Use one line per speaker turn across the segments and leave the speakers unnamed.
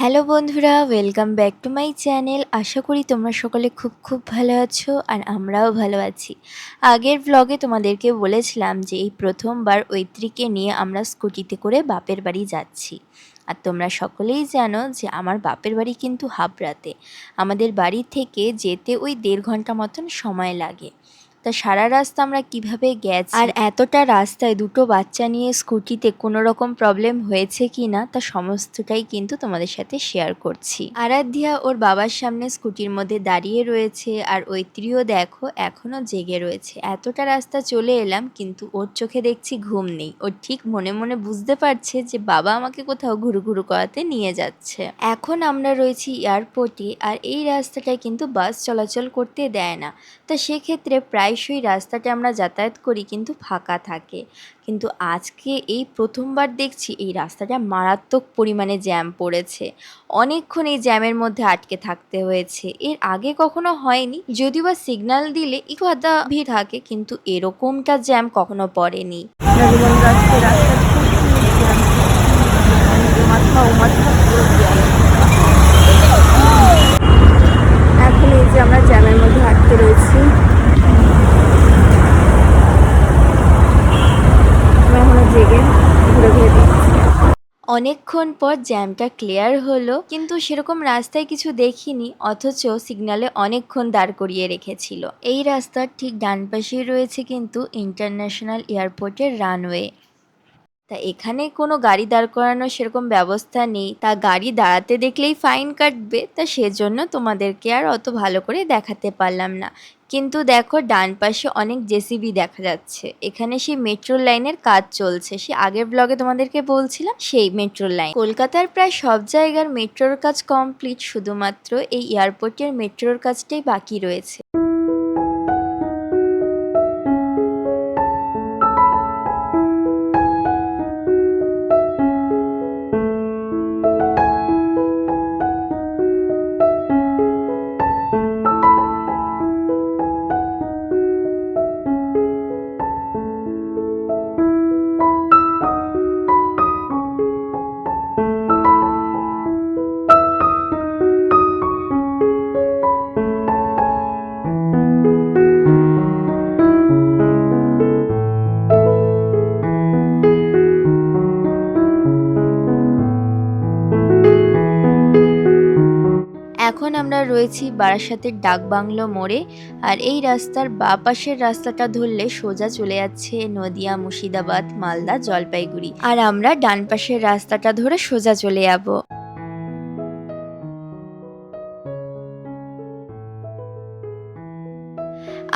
Hello বন্ধুরা welcome back to my channel আশা করি তোমরা সকলে খুব খুব ভালো আছো আর আমরাও ভালো আছি। আগের ব্লগে তোমাদেরকে বলেছিলাম যে এই প্রথমবার ঐত্রীকে নিয়ে আমরা স্কুটিতে করে বাপের বাড়ি যাচ্ছি। আর তোমরা সকলেই জানো যে আমার বাপের বাড়ি কিন্তু হাবড়াতে। আমাদের বাড়ি থেকে যেতে ওই দেড় ঘণ্টা মতন সময় লাগে। তা সারা রাস্তা আমরা কীভাবে গেছি? আর এতটা রাস্তায় দুটো বাচ্চা নিয়ে স্কুটিতে কোনো রকম প্রবলেম হয়েছে কি না, তা সমস্তটাই কিন্তু তোমাদের সাথে শেয়ার করছি। আরাধ্যা ওর বাবার সামনে স্কুটির মধ্যে দাঁড়িয়ে রয়েছে আর ঐত্রীও দেখো এখনও জেগে রয়েছে। এতটা রাস্তা চলে এলাম কিন্তু ওর চোখে দেখছি ঘুম নেই। ও ঠিক মনে মনে বুঝতে পারছে যে বাবা আমাকে কোথাও ঘুরু ঘুরু করাতে নিয়ে যাচ্ছে। এখন আমরা রয়েছি এয়ারপোর্টে আর এই রাস্তাটায় কিন্তু বাস চলাচল করতে দেয় না। তা সেক্ষেত্রে প্রায়শই রাস্তাটা আমরা যাতায়াত করি কিন্তু ফাঁকা থাকে। কিন্তু আজকে এই প্রথমবার দেখছি এই রাস্তাটা মারাত্মক পরিমাণে জ্যাম পড়েছে। অনেকক্ষণ এই জ্যামের মধ্যে আটকে থাকতে হয়েছে। এর আগে কখনো হয়নি, যদিও বা সিগন্যাল দিলে একটু আধা ভিড় থাকে, কিন্তু এরকমটা জ্যাম কখনো পড়েনি।
এখন এই যে আমরা জ্যামের মধ্যে আটকে রয়েছি আমরা এখনও জেগে ঘুরে ঘুরে দেখছি
অনেকক্ষণ পর জ্যামটা ক্লিয়ার হলো, কিন্তু সেরকম রাস্তায় কিছু দেখিনি, অথচ সিগনালে অনেকক্ষণ দাঁড় করিয়ে রেখেছিল। এই রাস্তার ঠিক ডান পাশেই রয়েছে কিন্তু ইন্টারন্যাশনাল এয়ারপোর্টের রানওয়ে। তা এখানে কোনো গাড়ি দাঁড় করানোর সেরকম ব্যবস্থা নেই। তা গাড়ি দাঁড়াতে দেখলেই ফাইন কাটবে। তা সেজন্য তোমাদেরকে আর অত ভালো করে দেখাতে পারলাম না। কিন্তু দেখো, ডান পাশে অনেক জেসিবি দেখা যাচ্ছে। এখানে সেই মেট্রো লাইনের কাজ চলছে। সে আগের ব্লগে তোমাদেরকে বলছিলাম, সেই মেট্রো লাইন কলকাতার প্রায় সব জায়গার মেট্রোর কাজ কমপ্লিট শুধুমাত্র এই এয়ারপোর্টের মেট্রোর কাজটাই বাকি রয়েছে। এখন আমরা রয়েছি বারাসাতের ডাকবাংলো মোড়ে, আর এই রাস্তার বা পাশের রাস্তাটা ধরলে সোজা চলে যাচ্ছে নদিয়া, মুর্শিদাবাদ, মালদা, জলপাইগুড়ি। আর আমরা ডান পাশের রাস্তাটা ধরে সোজা চলে যাব।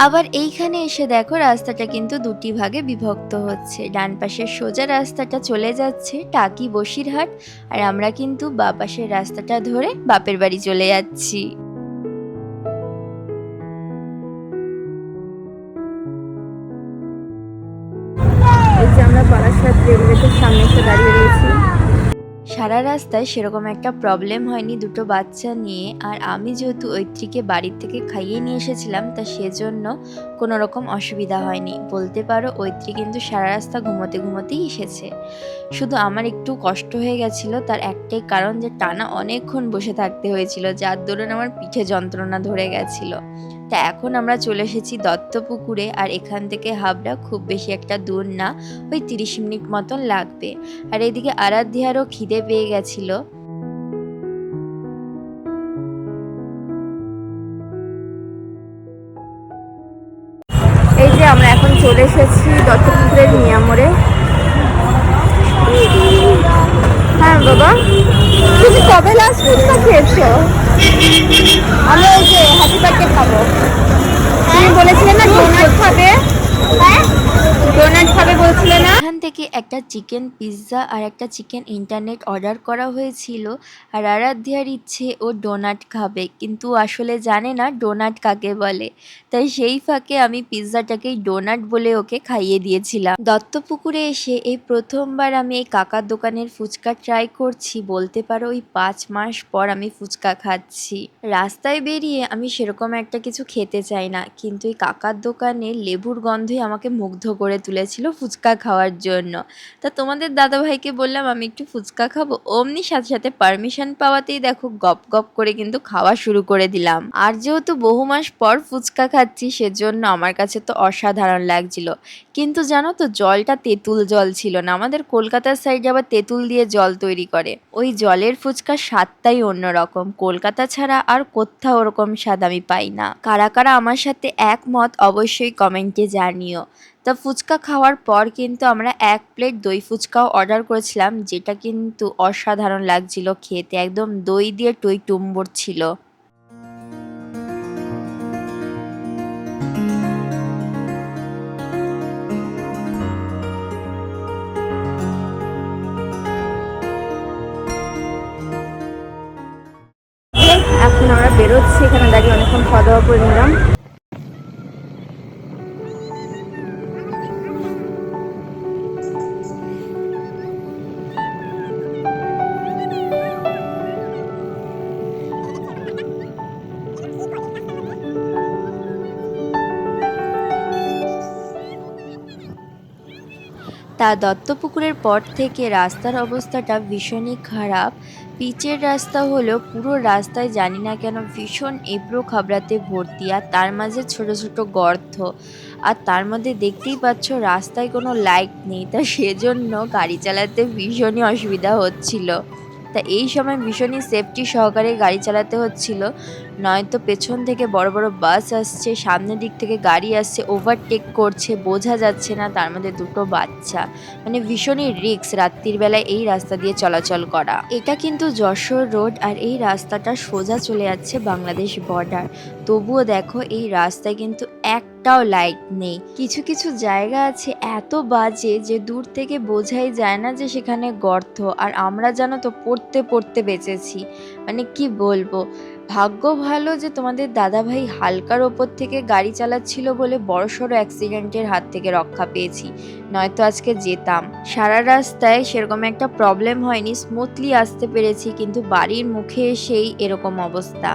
আবার এইখানে এসে দেখো রাস্তাটা কিন্তু দুটি ভাগে বিভক্ত হচ্ছে। ডান পাশের সোজা রাস্তাটা চলে যাচ্ছে টাকি বসিরহাট আর আমরা কিন্তু বা পাশের রাস্তাটা ধরে বাপের বাড়ি চলে যাচ্ছি।
আমরা বারাসাত রেলওয়েতে সামনে এসে দাঁড়িয়ে রয়েছি
সারা রাস্তায় সেরকম একটা প্রবলেম হয়নি দুটো বাচ্চা নিয়ে। আর আমি যেহেতু ঐত্রীকে বাড়ির থেকে খাইয়ে নিয়ে এসেছিলাম, তা সেজন্য কোনো রকম অসুবিধা হয়নি। বলতে পারো ঐত্রী কিন্তু সারা রাস্তা ঘুমোতে ঘুমোতেই এসেছে। শুধু আমার একটু কষ্ট হয়ে গেছিল, তার একটাই কারণ যে টানা অনেকক্ষণ বসে থাকতে হয়েছিল, যার দরুন আমার পিঠে যন্ত্রণা ধরে গেছিল। তা এখন আমরা চলে এসেছি দত্তপুকুরে আর এখান থেকে হাবড়া খুব বেশি একটা দূর না, ওই তিরিশ মিনিট মতন লাগবে। আর এদিকে আরাধ্যারও খিদে পেয়ে গেছিল।
এই যে আমরা এখন চলে এসেছি দত্তপুকুরের মিয়ামোড়ে হ্যাঁ বাবা। তুমি কবে লাস্ট ফুচকা খেয়েছো? আমি ওই যে হ্যাপি বার্থডে খাব তুমি বলেছিলে না ডোনাট খাবে ডোনাট খাবে বলছিলে না
এখান থেকে একটা চিকেন পিৎজা আর একটা চিকেন ইন্টারনেট অর্ডার করা হয়েছিল। আর আরাধ্যার ইচ্ছে ও ডোনাট খাবে, কিন্তু আসলে জানে না ডোনাট কাকে বলে। তাই সেই ফাঁকে আমি পিৎজাটাকেই ডোনাট বলে ওকে খাইয়ে দিয়েছিলাম। দত্তপুকুরে এসে এই প্রথমবার আমি এই কাকার দোকানের ফুচকা ট্রাই করছি, বলতে পারো ওই পাঁচ মাস পর আমি ফুচকা খাচ্ছি। রাস্তায় বেরিয়ে আমি সেরকম একটা কিছু খেতে চাই না, কিন্তু এই কাকার দোকানে লেবুর গন্ধই আমাকে মুগ্ধ করে তুলেছিল ফুচকা খাওয়ার জন্য। তা তোমাদের দাদাভাইকে বললাম, আমি একটু ফুচকা খাব। অমনি সাথে সাথে পারমিশন পাওয়াতেই দেখো গপ গপ করে কিন্তু খাওয়া শুরু করে দিলাম। আর যেহেতু বহু মাস পর ফুচকা খাচ্ছি, সেজন্য আমার কাছে তো অসাধারণ লাগছিল। কিন্তু জানো তো, জলটা তেঁতুল জল ছিল না। আমাদের কলকাতার সাইডে আবার তেঁতুল দিয়ে জল তৈরি করে। ওই জলের ফুচকার স্বাদটাই অন্যরকম। কলকাতা ছাড়া আর কোথাও ওরকম স্বাদ আমি পাই না। কারা কারা আমার সাথে একমত অবশ্যই কমেন্টে জানিও। তা ফুচকা খাওয়ার পর কিন্তু আমরা এক প্লেট দই ফুচকাও অর্ডার করেছিলাম, যেটা কিন্তু অসাধারণ লাগছিল খেতে। একদম দই দিয়ে টই টুম্বর ছিল।
এখন আমরা বেরোচ্ছি, এখানে দাঁড়িয়ে অনেকক্ষণ খাওয়া দাওয়া করে নিলাম।
তা দত্তপুকুরের পর থেকে রাস্তার অবস্থাটা ভীষণই খারাপ। পিচের রাস্তা হলেও পুরো রাস্তায় জানি না কেন ভীষণ এবড়ো খাবড়াতে ভর্তি, আর তার মাঝে ছোট ছোট গর্ত। আর তার মধ্যে দেখতেই পাচ্ছ রাস্তায় কোনো লাইট নেই, তা সেজন্য গাড়ি চালাতে ভীষণই অসুবিধা হচ্ছিল। তা এই সময় ভীষণই সেফটি সহকারে গাড়ি চালাতে হচ্ছিল। নয়তো পেছন থেকে বড় বড় বাস আসছে, সামনের দিক থেকে গাড়ি আসছে ওভারটেক করছে, বোঝা যাচ্ছে না তার মধ্যে দুটো বাচ্চা। মানে ভীষণই রিক্স রাত্রির বেলায় এই রাস্তা দিয়ে চলাচল করা। এটা কিন্তু যশোর রোড আর এই রাস্তাটা সোজা চলে যাচ্ছে বাংলাদেশ বর্ডার তবুও দেখো এই রাস্তায় কিন্তু একটাও লাইট নেই। কিছু কিছু জায়গা আছে এত বাজে যে দূর থেকে বোঝাই যায় না যে সেখানে গর্ত। আর আমরা জানো তো পড়তে পড়তে বেঁচেছি। মানে কি বলব? ভাগ্য ভালো যে তোমাদের দাদাভাই হালকার ওপর থেকে গাড়ি চালাচ্ছিল বলে বড়সড় অ্যাক্সিডেন্টের হাত থেকে রক্ষা পেয়েছি। নয়তো আজকে যেতাম। সারা রাস্তায় সেরকম একটা প্রবলেম হয়নি স্মুথলি আসতে পেরেছি, কিন্তু বাড়ির মুখে এসেই এরকম অবস্থা।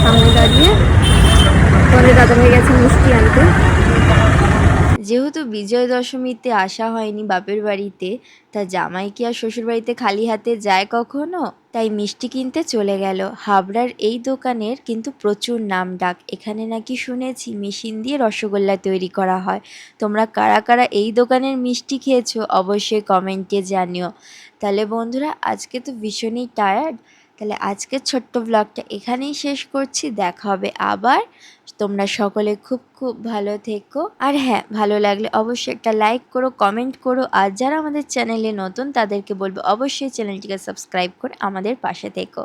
সামনে দাঁড়িয়ে গেছে মিষ্টি আনতে।
যেহেতু বিজয় দশমীতে আসা হয়নি বাপের বাড়িতে, তা জামাই কি আর শ্বশুর বাড়িতে খালি হাতে যায় কখনো? তাই মিষ্টি কিনতে চলে গেল। হাবড়ার এই দোকানের কিন্তু প্রচুর নাম ডাক। এখানে নাকি শুনেছি মেশিন দিয়ে রসগোল্লা তৈরি করা হয়। তোমরা কারা কারা এই দোকানের মিষ্টি খেয়েছো অবশ্যই কমেন্টে জানিও। তাহলে বন্ধুরা, আজকে তো ভীষণই টায়ার্ড তাহলে আজকের ছোট্ট ব্লগটা এখানেই শেষ করছি। দেখা হবে আবার। তোমরা সকলে খুব খুব ভালো থেকো। আর হ্যাঁ ভালো লাগলে অবশ্যই একটা লাইক করো কমেন্ট করো। আর যারা আমাদের চ্যানেলে নতুন, তাদেরকে বলব অবশ্যই চ্যানেলটিকে সাবস্ক্রাইব করে আমাদের পাশে থেকো।